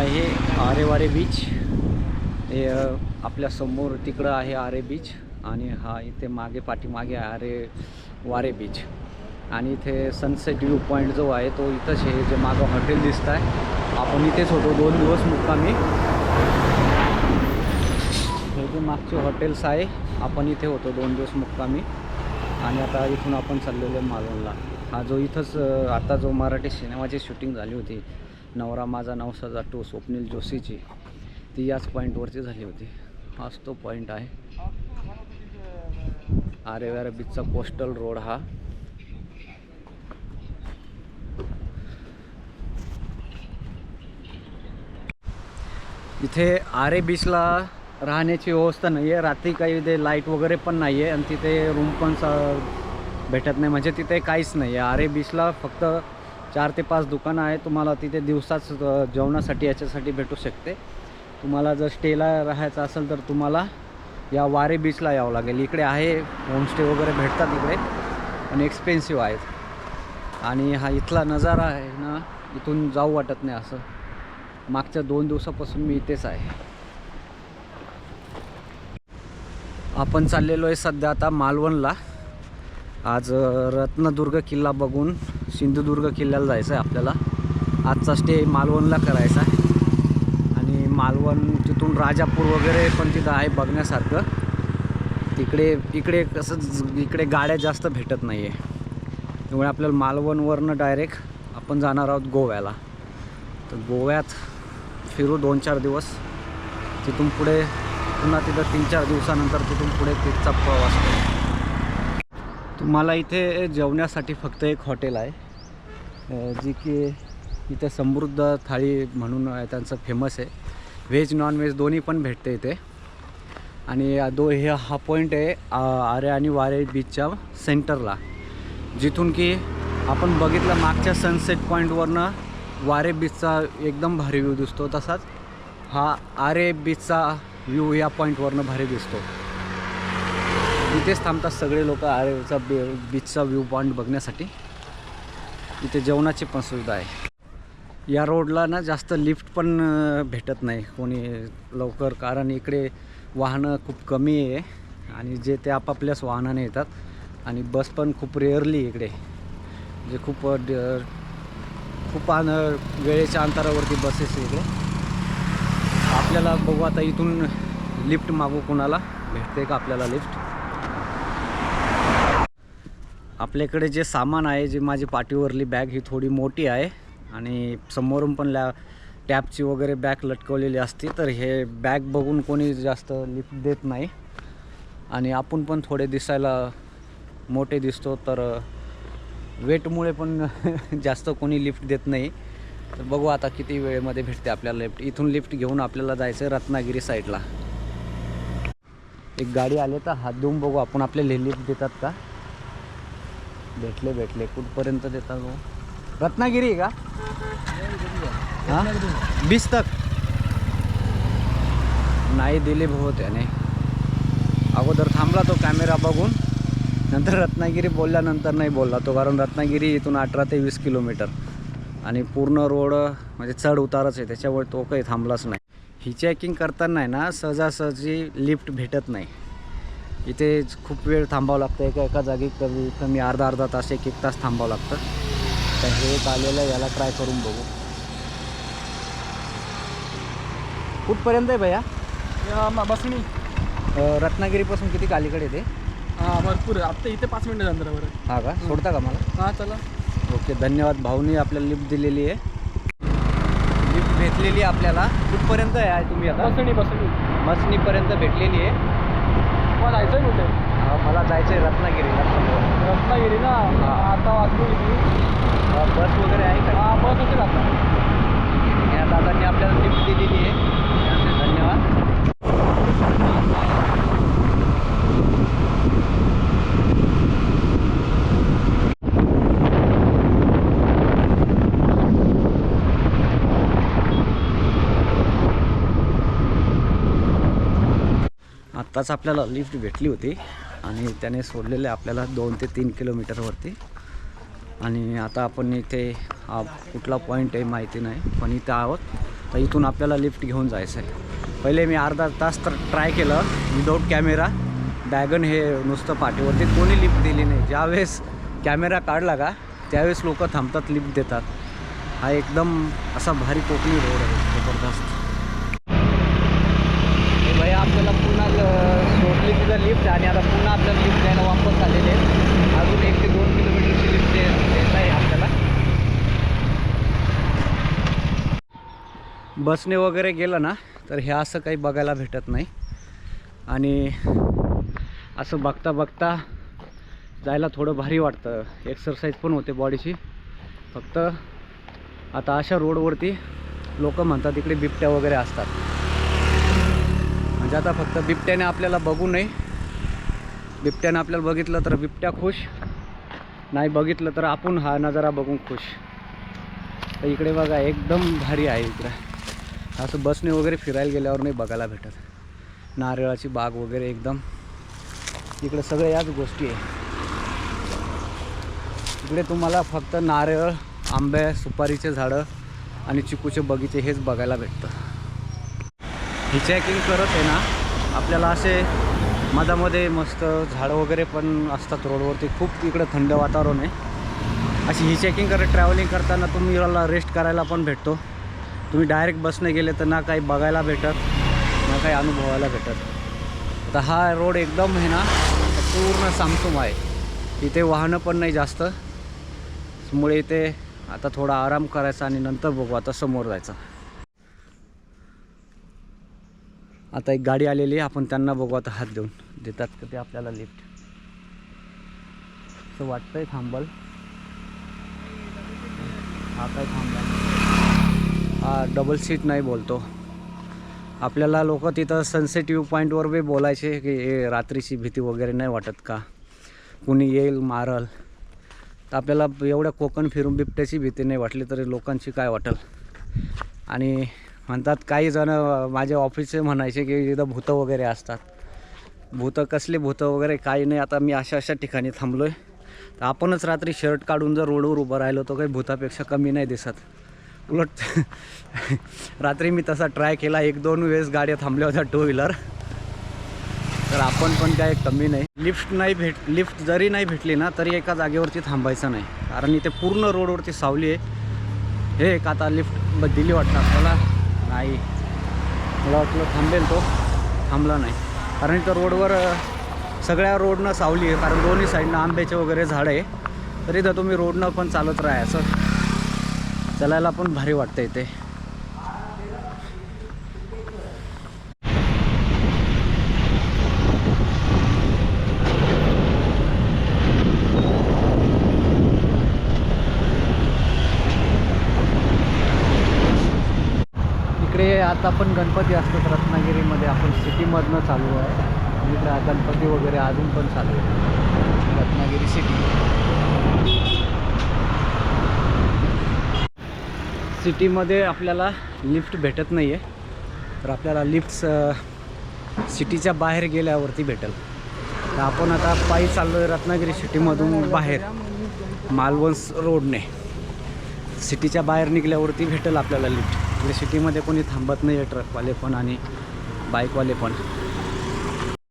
आहे आरेवारे बीच हे आपल्यासमोर तिकडं आहे आरे बीच आणि हा इथे मागे पाठीमागे आहे आरे वारे बीच आणि इथे सनसेट व्ह्यू पॉईंट जो आहे तो इथंच हे जे मागं हॉटेल दिसत आहे. आपण इथेच होतो दोन दिवस मुक्कामी. हे जे मागचे हॉटेल्स आहे आपण इथे होतो दोन दिवस मुक्कामी. आणि आता इथून आपण चाललेलो आहे मालवणला. हा जो इथंच आता जो मराठी सिनेमाची शूटिंग झाली होती नवरा माझा नवसाचा टू स्वप्नील जोशीची. ती याच पॉईंटवरती झाली होती. हाच तो पॉईंट आहे. आरेव्यार बीचचा कोस्टल रोड हा. इथे आरे बीचला राहण्याची व्यवस्था नाही आहे रात्री काही इथे लाइट वगैरे पण नाही आहे आणि तिथे रूम पण भेटत नाही. म्हणजे तिथे काहीच नाही आहे आरे बीचला फक्त चार ते पाच दुकानं आहे तुम्हाला तिथे दिवसाच जेवणासाठी याच्यासाठी भेटू शकते. तुम्हाला जर स्टेला राहायचं असेल तर तुम्हाला या वारे बीचला यावं लागेल. इकडे आहे होमस्टे वगैरे भेटतात इकडे आणि एक्सपेन्सिव्ह आहेत. आणि हा इथला नजारा आहे ना इथून जाऊ वाटत नाही असं. मागच्या दोन दिवसापासून मी इथेच आहे. आपण चाललेलो आहे सध्या आता मालवणला. आज रत्नदुर्ग किल्ला बघून सिंधुदुर्ग किल्ल्याला जायचं आहे आपल्याला. आजचा स्टे मालवणला करायचा आहे. आणि मालवण तिथून राजापूर वगैरे पण तिथं आहे बघण्यासारखं. तिकडे इकडे कसं इकडे गाड्या जास्त भेटत नाही आहे त्यामुळे आपल्याला मालवणवरनं डायरेक्ट आपण जाणार आहोत गोव्याला. तर गोव्यात फिरू दोन चार दिवस. तिथून पुढे पुन्हा तिथं तीन चार दिवसानंतर तिथून पुढे तिथचा प्रवास तुम्हाला इथे जेवण्यासाठी फक्त एक हॉटेल आहे. जी की इथे समृद्ध थाळी म्हणून त्यांचं फेमस आहे. व्हेज नॉन व्हेज दोन्ही पण भेटते इथे. आणि दो हे हा पॉईंट आहे आरे आणि वारे बीचच्या सेंटरला जिथून की आपण बघितलं मागच्या सनसेट पॉईंटवरनं वारे बीचचा एकदम भारी व्ह्यू दिसतो. तसाच हा आरे बीचचा व्ह्यू या पॉईंटवरनं भारी दिसतो. इथेच थांबतात सगळे लोक आरेचा बी बीचचा व्ह्यू पॉईंट बघण्यासाठी. इथे जेवणाची पण सुविधा आहे. या रोडला ना जास्त लिफ्ट पण भेटत नाही. कोणी लवकर कारण इकडे वाहनं खूप कमी आहे आणि जे ते आपापल्याच वाहनाने येतात आणि बस पण खूप रेअरली इकडे. जे खूप खूप आन वेळेच्या अंतरावरती बसेस इकडे. आपल्याला बघू आता इथून लिफ्ट मागू कोणाला? भेटते का आपल्याला लिफ्ट? आपल्याकडे जे सामान आहे जी माझी पाठीवरली बॅग ही थोडी मोठी आहे आणि समोरून पण लॅ टॅपची वगैरे बॅग लटकवलेली असते तर हे बॅग बघून कोणी जास्त लिफ्ट देत नाही. आणि आपण पण थोडे दिसायला मोठे दिसतो तर वेटमुळे पण जास्त कोणी लिफ्ट देत नाही. तर बघू आता किती वेळेमध्ये भेटते आपल्याला लिफ्ट इथून लिफ्ट घेऊन आपल्याला जायचं आहे रत्नागिरी साईडला एक गाडी आली तर हात देऊन बघू आपण आपल्याला लिफ्ट देतात का? भेटले भेटले. कुठपर्यंत देतात भाऊ रत्नागिरी आहे का? हां? बीस तक. नाही दिले भाऊ त्याने. अगोदर थांबला तो कॅमेरा बघून. नंतर रत्नागिरी बोलल्यानंतर नाही बोलला तो कारण रत्नागिरी इथून अठरा ते वीस किलोमीटर. आणि पूर्ण रोड म्हणजे चढ उतारच आहे त्याच्यामुळे तो काही थांबलाच नाही. ही चेकिंग करताना आहे ना सहजासहजी लिफ्ट भेटत नाही. इथे खूप वेळ थांबावं लागतं. एका एका जागी कमी कमी अर्धा अर्धा तास एक एक तास थांबावं लागतं. तर हे एक आलेलं याला ट्राय करून बघू. कुठपर्यंत आहे भैया? बसणी. रत्नागिरीपासून किती अलीकडे येते हा भरपूर आहे. आता इथे पाच मिनिटं अंतरावर हा का? सोडता का मला? हा चला. ओके धन्यवाद. भाऊनी आपल्याला लिफ्ट दिलेली आहे. लिफ्ट भेटलेली आहे आपल्याला. कुठपर्यंत आहे तुम्ही आता? बसणी बसणी. मसनीपर्यंत भेटलेली आहे. मला जायचं आहे कुठे मला जायचं आहे रत्नागिरीला रत्नागिरी ना? हा. आता वाजलो किती बस वगैरे आहे का? हा बस असेल आता. या दादांनी आपल्याला लिफ्ट दिलेली आहे. त्यांचे धन्यवाद. आत्ताच आपल्याला लिफ्ट भेटली होती आणि त्याने सोडलेले आपल्याला दोन ते तीन किलोमीटरवरती आणि आता आपण इथे हा कुठला पॉईंट आहे माहिती नाही पण इथं आहोत. तर इथून आपल्याला लिफ्ट घेऊन जायचं आहे पहिले मी अर्धा तास तर ट्राय केलं विदाऊट कॅमेरा डॅगन हे नुसतं पाठीवरती कोणी लिफ्ट दिली नाही. ज्यावेळेस कॅमेरा काढला का त्यावेळेस लोक थांबतात लिफ्ट देतात. हा एकदम असा भारी कोकणी रोड आहे जबरदस्त. हे भैया आपल्याला पुन्हा सोडली तिथं लिफ्ट आणि आता पुन्हा आपल्याला लिफ्ट द्यायला वापस आलेले आहे. अजून एक ते दोन किलोमीटरची लिफ्ट द्यायला आहे आपल्याला. बसने वगैरे गेलं ना तर हे असं काही बघायला भेटत नाही. आणि असं बघता बघता जायला थोडं भारी वाटतं. एक्सरसाइज पण होते बॉडीची फक्त आता अशा रोडवरती लोक म्हणतात इकडे बिबट्या वगैरे असतात. म्हणजे आता फक्त बिबट्याने आपल्याला बघू नये. बिबट्याने आपल्याला बघितलं तर बिबट्या खुश. नाही बघितलं तर आपण हा नजारा बघून खुश. तर इकडे बघा एकदम भारी आहे इकडं. असं बसने वगैरे फिरायला गेल्यावर नाही बघायला भेटत. नारळाची बाग वगैरे एकदम. इकडे सगळ्या याच गोष्टी आहे. इकडे तुम्हाला फक्त नारळ आंबे सुपारीचे झाडं आणि चिकूचे बगीचे हेच बघायला भेटतं. हिचॅकिंग करत आहे ना आपल्याला असे मधामध्ये मस्त झाडं वगैरे पण असतात रोडवरती खूप इकडं थंड वातावरण आहे. अशी हिचॅकिंग करत ट्रॅव्हलिंग करताना तुम्ही रेस्ट करायला पण भेटतो. तुम्ही डायरेक्ट बसने गेले तर ना काही बघायला भेटत ना काही अनुभवायला भेटत. तर हा रोड एकदम आहे ना पूर्ण सामसूम आहे. इथे वाहनं पण नाही जास्त. मुळे इथे आता थोडा आराम करायचा आणि नंतर बघू आता समोर जायचं. आता एक गाडी आलेली आहे आपण त्यांना बघू. आता हात देऊन देतात का ते आपल्याला लिफ्ट असं वाटतंय थांबल. हा काय थांबला हा डबल सीट नाही बोलतो. आपल्याला लोक तिथं सनसेट व्ह्यू पॉईंटवर बी बोलायचे की हे रात्रीची भीती वगैरे नाही वाटत का? कुणी येईल मारल. तर आपल्याला एवढ्या कोकण फिरून बिबट्याची भीती नाही वाटली तरी लोकांची काय वाटेल? आणि म्हणतात काही जण माझ्या ऑफिसचे म्हणायचे की इथं भूतं वगैरे असतात. भूतं कसले भूतं वगैरे काही नाही. आता मी अशा अशा ठिकाणी थांबलो आहे तर आपणच रात्री शर्ट काढून जर रोडवर उभं राहिलो तर काही भूतापेक्षा कमी नाही दिसत. उलट रात्री मी तसा ट्राय केला. एक दोन वेळेस गाड्या थांबल्या होत्या टू व्हीलर तर आपण पण काय कमी नाही. लिफ्ट नाही भेट लिफ्ट जरी नाही भेटली ना तरी एका जागेवरती थांबायचं नाही. कारण इथे पूर्ण रोडवरती सावली आहे. हे एक आता लिफ्ट दिली वाटतं आपल्याला. नाही. मला वाटलं थांबेल तो. थांबला नाही. कारण इथं रोडवर सगळ्या रोडनं सावली आहे. कारण दोन्ही साईडनं आंब्याचे वगैरे झाडं आहे. तरी तर तुम्ही रोडनं पण चालत राहायचं चालायला पण भारी वाटतं इथे आत्ता आता पण गणपती असतात रत्नागिरीमध्ये. आपण सिटीमधनं चालू आहे. आणि इकडे गणपती वगैरे अजून पण चालू आहे. रत्नागिरी सिटी. सिटीमध्ये आपल्याला लिफ्ट भेटत नाही आहे तर आपल्याला लिफ्ट सिटीच्या बाहेर गेल्यावरती भेटेल. तर आपण आता पायी चाललो आहे रत्नागिरी सिटीमधून बाहेर. मालवंस रोडने. सिटीच्या बाहेर निघल्यावरती भेटेल आपल्याला लिफ्ट. इकडे सिटीमध्ये कोणी थांबत नाही आहे ट्रकवाले पण आणि बाईकवाले पण.